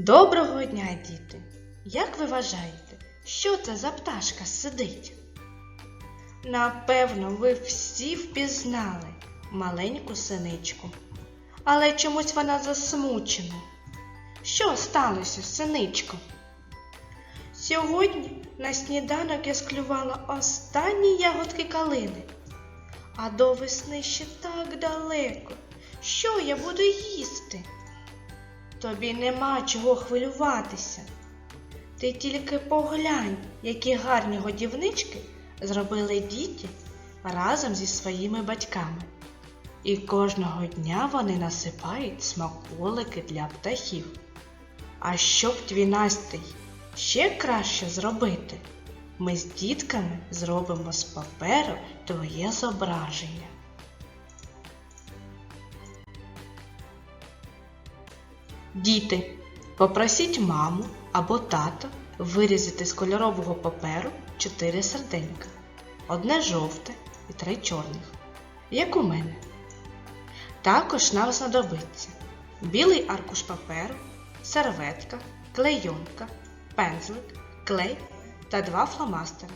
Доброго дня, діти! Як ви вважаєте, що це за пташка сидить? Напевно, ви всі впізнали маленьку синичку. Але чомусь вона засмучена. Що сталося, синичко? Сьогодні на сніданок я склювала останні ягодки калини. А до весни ще так далеко. Що я буду їсти? Тобі нема чого хвилюватися. Ти тільки поглянь, які гарні годівнички зробили діти разом зі своїми батьками. І кожного дня вони насипають смаколики для птахів. А щоб твій настрій ще краще зробити, ми з дітками зробимо з паперу твоє зображення. Діти, попросіть маму або тата вирізати з кольорового паперу чотири серденька, одне жовте і три чорних, як у мене. Також нам знадобиться білий аркуш паперу, серветка, клейонка, пензлик, клей та два фломастери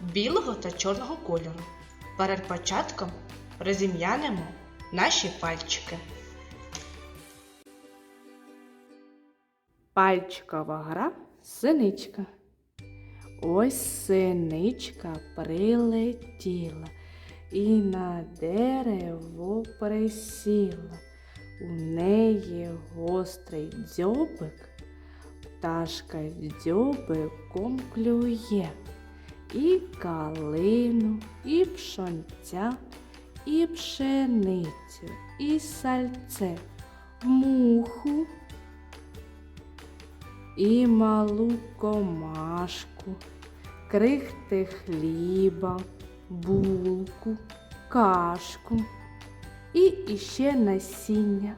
білого та чорного кольору. Перед початком розім'янемо наші пальчики. Пальчикова гра синичка. Ось синичка прилетіла і на дерево присіла. У неї гострий дзьобик, пташка дзьобиком клює. І калину, і пшонця, і пшеницю, і сальце, муху і малу комашку, крихти хліба, булку, кашку і іще насіння.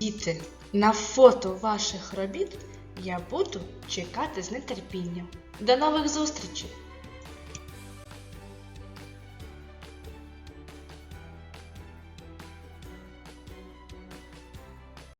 Діти, на фото ваших робіт я буду чекати з нетерпінням. До нових зустрічей!